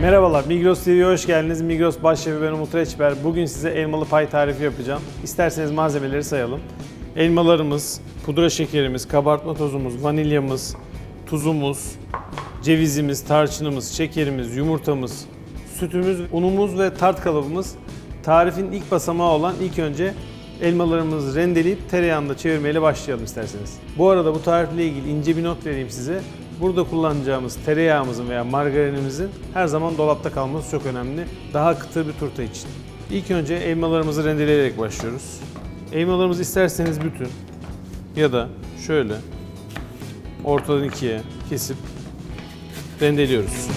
Merhabalar, Migros TV'ye hoş geldiniz. Migros Başşefi ben Umut Reçber. Bugün size elmalı pay tarifi yapacağım. İsterseniz malzemeleri sayalım. Elmalarımız, pudra şekerimiz, kabartma tozumuz, vanilyamız, tuzumuz, cevizimiz, tarçınımız, şekerimiz, yumurtamız, sütümüz, unumuz ve tart kalıbımız. Tarifin ilk basamağı olan ilk önce elmalarımızı rendeleyip tereyağında çevirmeyle başlayalım isterseniz. Bu arada bu tarifle ilgili ince bir not vereyim size. Burada kullanacağımız tereyağımızın veya margarinimizin her zaman dolapta kalması çok önemli. Daha kıtır bir turta için. İlk önce elmalarımızı rendeleyerek başlıyoruz. Elmalarımızı isterseniz bütün ya da şöyle ortadan ikiye kesip rendeliyoruz.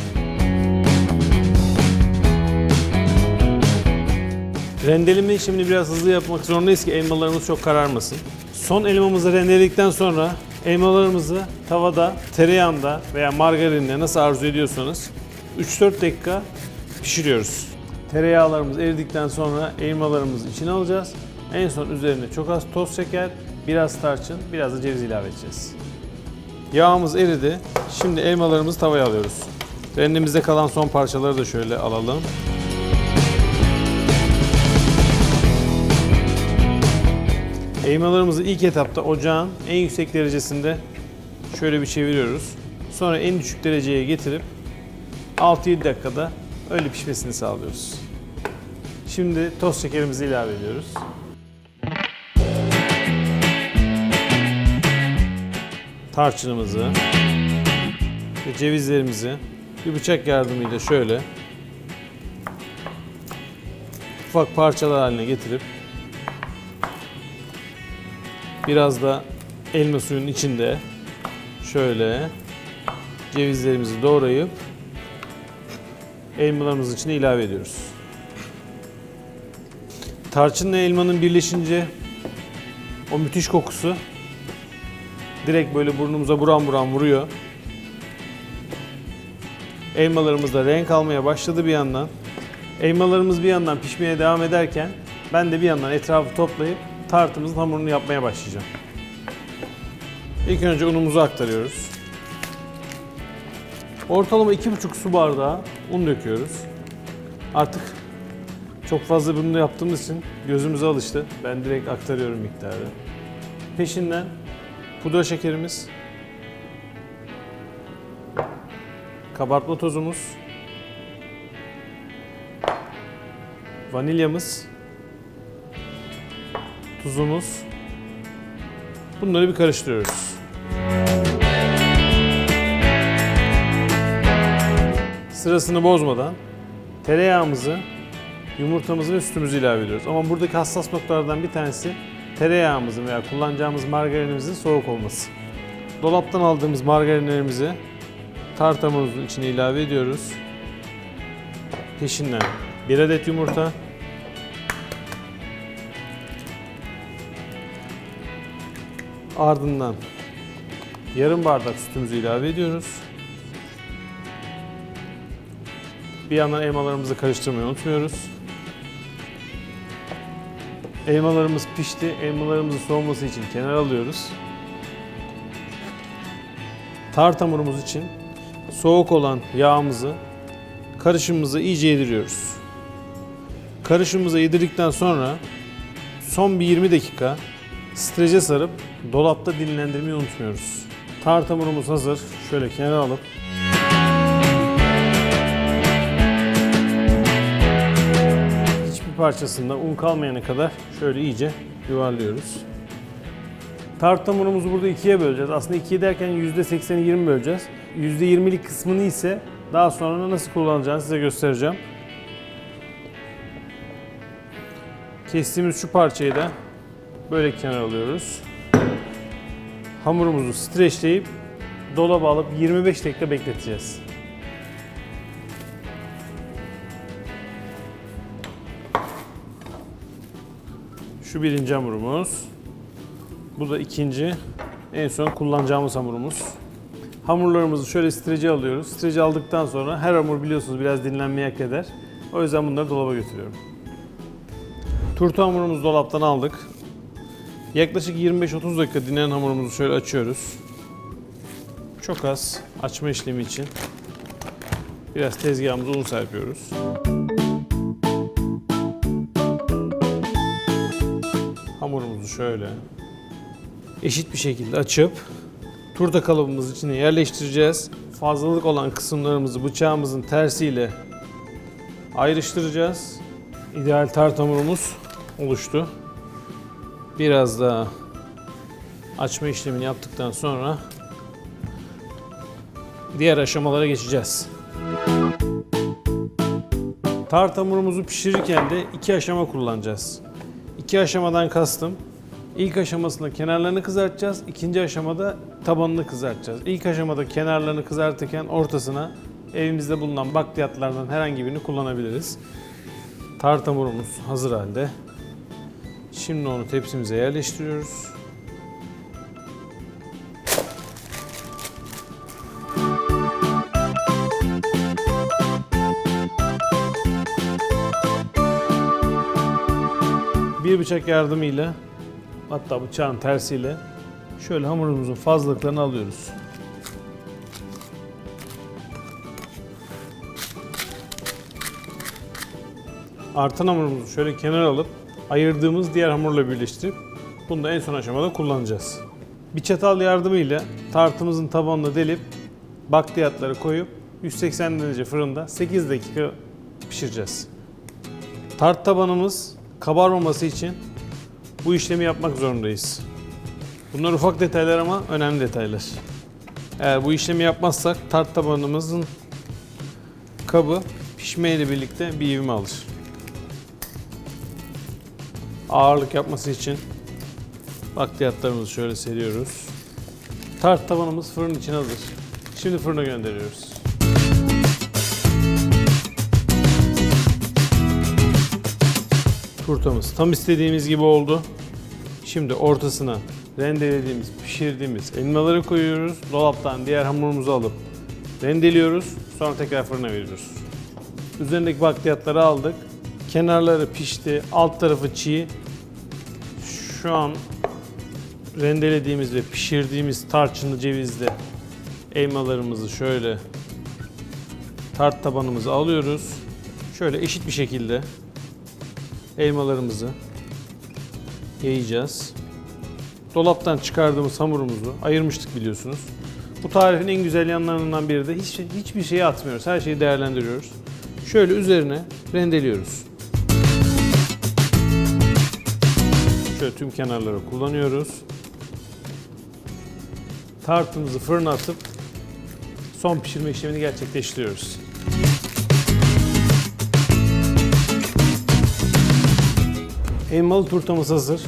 Rendeleme işlemini biraz hızlı yapmak zorundayız ki elmalarımız çok kararmasın. Son elmamızı rendeledikten sonra elmalarımızı tavada, tereyağında veya margarinle nasıl arzu ediyorsanız 3-4 dakika pişiriyoruz. Tereyağlarımız eridikten sonra elmalarımızı içine alacağız. En son üzerine çok az toz şeker, biraz tarçın, biraz da ceviz ilave edeceğiz. Yağımız eridi. Şimdi elmalarımızı tavaya alıyoruz. Rendemizde kalan son parçaları da şöyle alalım. Elmalarımızı ilk etapta ocağın en yüksek derecesinde şöyle bir çeviriyoruz. Sonra en düşük dereceye getirip 6-7 dakikada öyle pişmesini sağlıyoruz. Şimdi toz şekerimizi ilave ediyoruz. Tarçınımızı ve cevizlerimizi bir bıçak yardımıyla şöyle ufak parçalar haline getirip Biraz da elma suyunun içinde şöyle cevizlerimizi doğrayıp elmalarımızın içine ilave ediyoruz. Tarçınla elmanın birleşince o müthiş kokusu direkt böyle burnumuza buram buram vuruyor. Elmalarımız da renk almaya başladı bir yandan. Elmalarımız bir yandan pişmeye devam ederken ben de bir yandan etrafı toplayıp tartımızın hamurunu yapmaya başlayacağım. İlk önce unumuzu aktarıyoruz. Ortalama 2,5 su bardağı un döküyoruz. Artık çok fazla bunu yaptığımız için gözümüze alıştı. Ben direkt aktarıyorum miktarı. Peşinden pudra şekerimiz, kabartma tozumuz, vanilyamız, tuzumuz. Bunları bir karıştırıyoruz. Sırasını bozmadan tereyağımızı, yumurtamızı ve sütümüzü ilave ediyoruz. Ama buradaki hassas noktalardan bir tanesi tereyağımızın veya kullanacağımız margarinimizin soğuk olması. Dolaptan aldığımız margarinlerimizi tart hamurumuzun içine ilave ediyoruz. Peşinden bir adet yumurta, Ardından yarım bardak sütümüzü ilave ediyoruz. Bir yandan elmalarımızı karıştırmayı unutmuyoruz. Elmalarımız pişti. Elmalarımızın soğuması için kenara alıyoruz. Tart hamurumuz için soğuk olan yağımızı karışımımıza iyice yediriyoruz. Karışımımıza yedirdikten sonra son bir 20 dakika strece sarıp dolapta dinlendirmeyi unutmuyoruz. Tart hamurumuz hazır. Şöyle kenara alıp hiçbir parçasında un kalmayana kadar şöyle iyice yuvarlıyoruz. Tart hamurumuzu burada ikiye böleceğiz. Aslında ikiye derken %80'i 20 böleceğiz. %20'lik kısmını ise daha sonra nasıl kullanacağını size göstereceğim. Kestiğimiz şu parçayı da böyle kenara alıyoruz. Hamurumuzu streçleyip dolaba alıp 25 dakika bekleteceğiz. Şu birinci hamurumuz. Bu da ikinci. En son kullanacağımız hamurumuz. Hamurlarımızı şöyle strece alıyoruz. Strece aldıktan sonra her hamur biliyorsunuz biraz dinlenmeye hak eder. O yüzden bunları dolaba götürüyorum. Turta hamurumuzu dolaptan aldık. Yaklaşık 25-30 dakika dinlenen hamurumuzu şöyle açıyoruz. Çok az açma işlemi için. Biraz tezgahımıza un serpiyoruz. Hamurumuzu şöyle eşit bir şekilde açıp turta kalıbımız içine yerleştireceğiz. Fazlalık olan kısımlarımızı bıçağımızın tersiyle ayrıştıracağız. İdeal tart hamurumuz oluştu. Biraz daha açma işlemini yaptıktan sonra diğer aşamalara geçeceğiz. Tart hamurumuzu pişirirken de iki aşama kullanacağız. İki aşamadan kastım. İlk aşamasında kenarlarını kızartacağız. İkinci aşamada tabanını kızartacağız. İlk aşamada kenarlarını kızartırken ortasına evimizde bulunan bakliyatlardan herhangi birini kullanabiliriz. Tart hamurumuz hazır halde. Şimdi onu tepsimize yerleştiriyoruz. Bir bıçak yardımıyla hatta bıçağın tersiyle şöyle hamurumuzun fazlalıklarını alıyoruz. Artan hamurumuzu şöyle kenara alıp ayırdığımız diğer hamurla birleştirip bunu da en son aşamada kullanacağız. Bir çatal yardımıyla tartımızın tabanını delip bakliyatları koyup 180 derece fırında 8 dakika pişireceğiz. Tart tabanımız kabarmaması için bu işlemi yapmak zorundayız. Bunlar ufak detaylar ama önemli detaylar. Eğer bu işlemi yapmazsak tart tabanımızın kabı pişmeyle birlikte bir ivme alır. Ağırlık yapması için bakliyatlarımızı şöyle seriyoruz. Tart tabanımız fırın için hazır. Şimdi fırına gönderiyoruz. Turtamız tam istediğimiz gibi oldu. Şimdi ortasına rendelediğimiz, pişirdiğimiz elmaları koyuyoruz. Dolaptan diğer hamurumuzu alıp rendeliyoruz. Sonra tekrar fırına veriyoruz. Üzerindeki bakliyatları aldık. Kenarları pişti, alt tarafı çiğ. Şu an rendelediğimiz ve pişirdiğimiz tarçınlı cevizli elmalarımızı şöyle tart tabanımıza alıyoruz. Şöyle eşit bir şekilde elmalarımızı yayacağız. Dolaptan çıkardığımız hamurumuzu ayırmıştık biliyorsunuz. Bu tarifin en güzel yanlarından biri de hiç, hiçbir şeyi atmıyoruz. Her şeyi değerlendiriyoruz. Şöyle üzerine rendeliyoruz. Şöyle tüm kenarları kullanıyoruz. Tartımızı fırına atıp son pişirme işlemini gerçekleştiriyoruz. Elmalı turtamız hazır.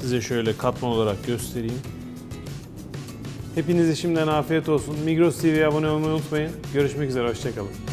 Size şöyle katman olarak göstereyim. Hepinize şimdiden afiyet olsun. Migros TV'ye abone olmayı unutmayın. Görüşmek üzere, hoşçakalın.